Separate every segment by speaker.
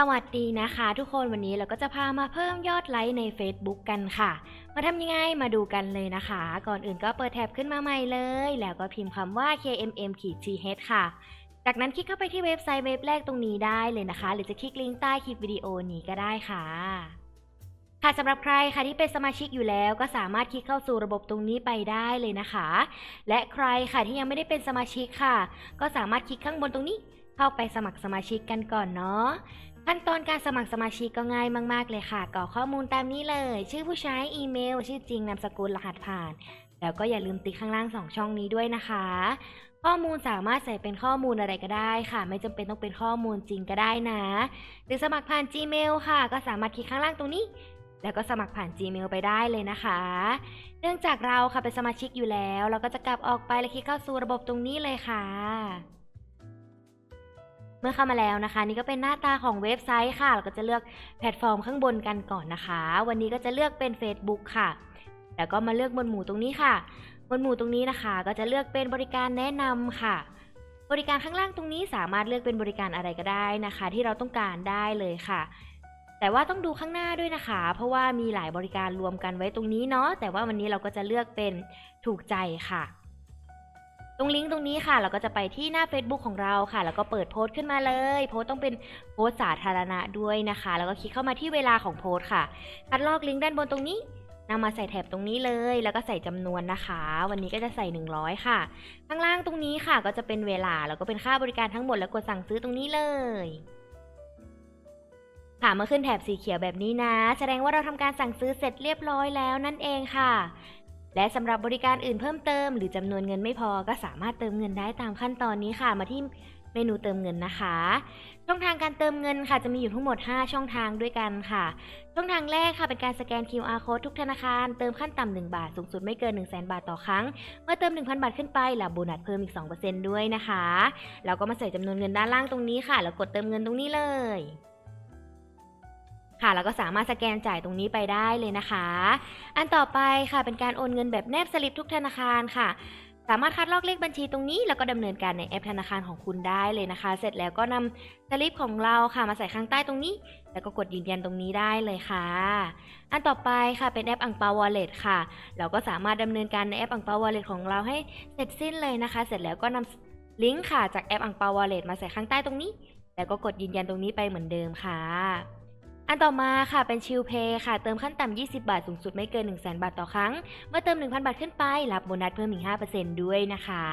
Speaker 1: สวัสดีนะคะ ทุกคนวันนี้เราก็จะพามาเพิ่มยอดไลค์ใน Facebook กันค่ะ มาทำยังไงมาดูกันเลยนะคะ ก่อนอื่นก็เปิดแท็บขึ้นมาใหม่เลย แล้วก็พิมพ์คำว่า kmm-th ค่ะ จากนั้นคลิกเข้าไปที่เว็บไซต์เว็บแรกตรงนี้ได้เลยนะคะ หรือจะคลิกลิงก์ใต้คลิปวิดีโอนี้ก็ได้ค่ะ ค่ะสำหรับใครค่ะที่เป็นสมาชิกอยู่แล้วก็สามารถคลิกเข้าสู่ระบบตรงนี้ไปได้เลยนะคะ และใครค่ะที่ยังไม่ได้เป็นสมาชิกค่ะ ก็สามารถคลิกข้างบนตรงนี้ เข้าไปสมัครสมาชิกกันก่อนเนาะ ขั้นตอนการสมัครสมาชิกก็ง่ายมาก ๆ เลยค่ะกรอกข้อมูลตามนี้เลย ชื่อผู้ใช้อีเมล ชื่อจริงนามสกุลรหัสผ่าน แล้วก็อย่าลืมติ๊กข้างล่าง 2 ช่องนี้ด้วยนะคะ ข้อมูลสามารถใส่เป็นข้อมูลอะไรก็ได้ค่ะ ไม่จำเป็นต้องเป็นข้อมูลจริงก็ได้นะ หรือสมัครผ่าน Gmail ค่ะ ก็สามารถคลิกข้างล่างตรงนี้ แล้วก็สมัครผ่าน Gmail ไปได้เลยนะคะ เนื่องจากเราค่ะเป็นสมาชิกอยู่แล้ว เราก็จะกลับออกไปและคลิกเข้าสู่ระบบตรงนี้เลยค่ะ เมื่อเข้ามาแล้วนะคะ นี่ก็เป็นหน้าตาของเว็บไซต์ค่ะ เราก็จะเลือกแพลตฟอร์มข้างบนกันก่อนนะคะ วันนี้ก็จะเลือกเป็น Facebook ค่ะ แล้วก็มาเลือกหมวดหมู่ตรงนี้ค่ะหมวดหมู่ตรงนี้นะคะ ก็จะเลือกเป็นบริการแนะนำค่ะ บริการข้างล่างตรงนี้สามารถเลือกเป็นบริการอะไรก็ได้นะคะ ที่เราต้องการได้เลยค่ะ แต่ว่าต้องดูข้างหน้าด้วยนะคะ เพราะว่ามีหลายบริการรวมกันไว้ตรงนี้เนาะแต่ว่าวันนี้เราก็จะเลือกเป็นถูกใจค่ะ ตรงลิงก์ตรงนี้ค่ะ เราก็จะไปที่หน้า Facebook ของเราค่ะ แล้วก็เปิดโพสต์ขึ้นมาเลย โพสต์ต้องเป็นโพสต์สาธารณะด้วยนะคะ แล้วก็คลิกเข้ามาที่เวลาของโพสต์ค่ะ คัดลอกลิงก์ด้านบนตรงนี้นำมาใส่แถบตรงนี้เลย แล้วก็ใส่จำนวนนะคะ วันนี้ก็จะใส่ 100 ค่ะ ข้างล่างตรงนี้ค่ะ ก็จะเป็นเวลา แล้วก็เป็นค่าบริการทั้งหมด แล้วกดสั่งซื้อตรงนี้เลย ค่ะ เมื่อขึ้นแถบสีเขียวแบบนี้นะ แสดงว่าเราทำการสั่งซื้อเสร็จเรียบร้อยแล้วนั่นเองค่ะ และสำหรับบริการอื่นเพิ่มเติม หรือจำนวนเงินไม่พอก็สามารถเติมเงินได้ตามขั้นตอนนี้ค่ะมาที่เมนูเติมเงินนะคะ ช่องทางการเติมเงินค่ะจะมีอยู่ทั้งหมด 5 ช่องทางด้วยกันค่ะ ช่องทางแรกค่ะเป็นการสแกน QR code ทุกธนาคาร เติมขั้นต่ำ1บาท สูงสุดไม่เกิน 1 0 0 0 0 0บาทต่อครั้ง เมื่อเติม 1,000 บาทขึ้นไปรับโบนัสเพิ่มอีก 2%ด้วยนะคะ แล้วก็มาใส่จำนวนเงินด้านล่างตรงนี้ค่ะ แล้วกดเติมเงินตรงนี้เลย ค่ะแล้วก็สามารถสแกนจ่ายตรงนี้ไปได้เลยนะคะ อันต่อไปค่ะเป็นการโอนเงินแบบแนบสลิปทุกธนาคารค่ะสามารถคัดลอกเลขบัญชีตรงนี้แล้วก็ดำเนินการในแอปธนาคารของคุณได้เลยนะคะ เสร็จแล้วก็นำสลิปของเราค่ะมาใส่ข้างใต้ตรงนี้ แล้วก็กดยืนยันตรงนี้ได้เลยค่ะ อันต่อไปค่ะเป็นแอปอังเปาวอลเล็ตค่ะ เราก็สามารถดำเนินการในแอปอังเปาวอลเล็ตของเราให้เสร็จสิ้นเลยนะคะ เสร็จแล้วก็นำลิงก์ค่ะจากแอปอังเปาวอลเล็ตมาใส่ข้างใต้ตรงนี้ แล้วก็กดยืนยันตรงนี้ไปเหมือนเดิมค่ะ อันต่อมาค่ะเป็นชิลเพย์ค่ะ เติมขั้นต่ำ 20 บาท สูงสุดไม่เกิน 1 0 0 0 0แบาทต่อครั้ง เมื่อเติม 1,000 บาทขึ้นไป รับโบนัสเพิ่มอีก 5%ด้วยนะคะ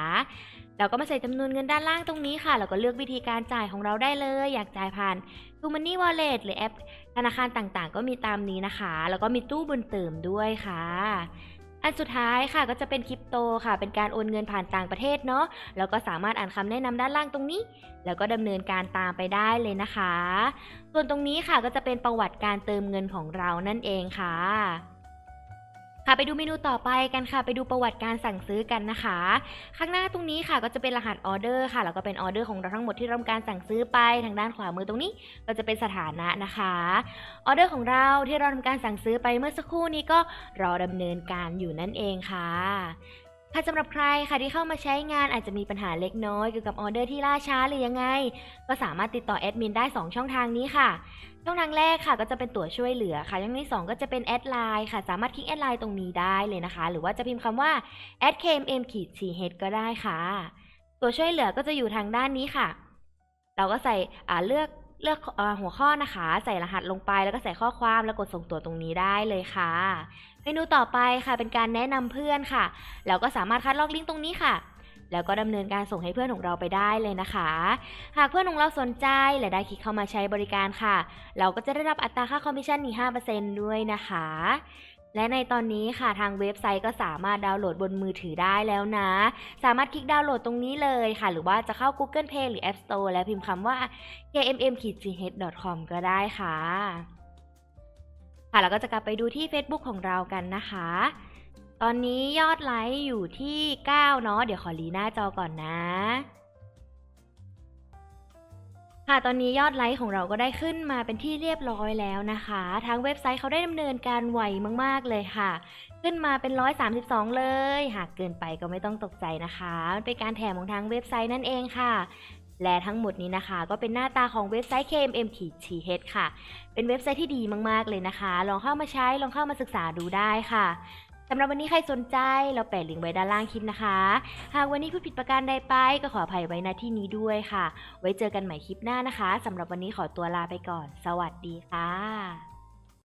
Speaker 1: เราก็มาใส่จำนวนเงินด้านล่างตรงนี้ค่ะแล้วก็เลือกวิธีการจ่ายของเราได้เลย อยากจ่ายผ่าน t ูมันนี่วอลเล็ตหรือแอปธนาคารต่างๆ ก็มีตามนี้นะคะ แล้วก็มีตู้บนเติมด้วยค่ะ อันสุดท้ายค่ะก็จะเป็นคริปโตค่ะ เป็นการโอนเงินผ่านต่างประเทศเนาะแล้วก็สามารถอ่านคำแนะนำด้านล่างตรงนี้ แล้วก็ดำเนินการตามไปได้เลยนะคะ ส่วนตรงนี้ค่ะก็จะเป็นประวัติการเติมเงินของเรานั่นเองค่ะ ค่ะไปดูเมนูต่อไปกันค่ะ ไปดูประวัติการสั่งซื้อกันนะคะ ข้างหน้าตรงนี้ค่ะก็จะเป็นรหัสออเดอร์ค่ะแล้วก็เป็นออเดอร์ของเราทั้งหมดที่เราทำการสั่งซื้อไปทางด้านขวามือตรงนี้ ก็จะเป็นสถานะนะคะออเดอร์ของเราที่เราทำการสั่งซื้อไปเมื่อสักครู่นี้ก็รอดำเนินการอยู่นั่นเองค่ะ ค่ะสำหรับใครค่ะที่เข้ามาใช้งานอาจจะมีปัญหาเล็กน้อยเกี่ยวกับออเดอร์ที่ล่าช้าหรือยังไง ก็สามารถติดต่อแอดมินได้ 2 ช่องทางนี้ค่ะ ช่องทางแรกค่ะก็จะเป็นตัวช่วยเหลือค่ะช่องที่ 2 ก็จะเป็นแอดไลน์ค่ะ สามารถคลิกแอดไลน์ตรงนี้ได้เลยนะคะ หรือว่าจะพิมพ์คำว่า @kmm ขีด ch ก็ได้ค่ะ ตัวช่วยเหลือก็จะอยู่ทางด้านนี้ค่ะ เราก็ใส่อ่าเลือก เลือกอหัวข้อนะคะ ใส่รหัสลงไปแล้วก็ใส่ข้อความแล้วกดส่งตัวตรงนี้ได้เลยค่ะ เมนูต่อไปค่ะเป็นการแนะนำเพื่อนค่ะ เราก็สามารถคัดลอกลิงก์ตรงนี้ค่ะ แล้วก็ดำเนินการส่งให้เพื่อนของเราไปได้เลยนะคะ หากเพื่อนของเราสนใจและได้คลิกเข้ามาใช้บริการค่ะ เราก็จะได้รับอัตราค่าคอมมิชชั่นอีก5%ด้วยนะคะ และในตอนนี้ค่ะทางเว็บไซต์ก็สามารถดาวน์โหลดบนมือถือได้แล้วนะ สามารถคลิกดาวน์โหลดตรงนี้เลยค่ะ หรือว่าจะเข้า Google Play หรือ App Store แล้วพิมพ์คำว่า kmm-ch.com ก็ได้ค่ะ ค่ะแล้วก็จะกลับไปดูที่ Facebook ของเรากันนะคะ ตอนนี้ยอดไลค์อยู่ที่ 9 เนาะเดี๋ยวขอรีหน้าจอก่อนนะ ค่ะตอนนี้ยอดไลค์ของเราก็ได้ขึ้นมาเป็นที่เรียบร้อยแล้วนะคะ ทางเว็บไซต์เขาได้ดำเนินการไวมาก ๆ เลยค่ะ ขึ้นมาเป็น 132 เลย หากเกินไปก็ไม่ต้องตกใจนะคะเป็นการแถมของทางเว็บไซต์นั่นเองค่ะ และทั้งหมดนี้นะคะ ก็เป็นหน้าตาของเว็บไซต์ KMM-TH ค่ะ เป็นเว็บไซต์ที่ดีมาก ๆ เลยนะคะ ลองเข้ามาใช้ลองเข้ามาศึกษาดูได้ค่ะ สำหรับวันนี้ใครสนใจเราแปะลิงก์ไว้ด้านล่างคลิปนะคะ หากวันนี้พูดผิดประการใดไปก็ขออภัยไว้ณที่นี้ด้วยค่ะ ไว้เจอกันใหม่คลิปหน้านะคะสำหรับวันนี้ขอตัวลาไปก่อน สวัสดีค่ะ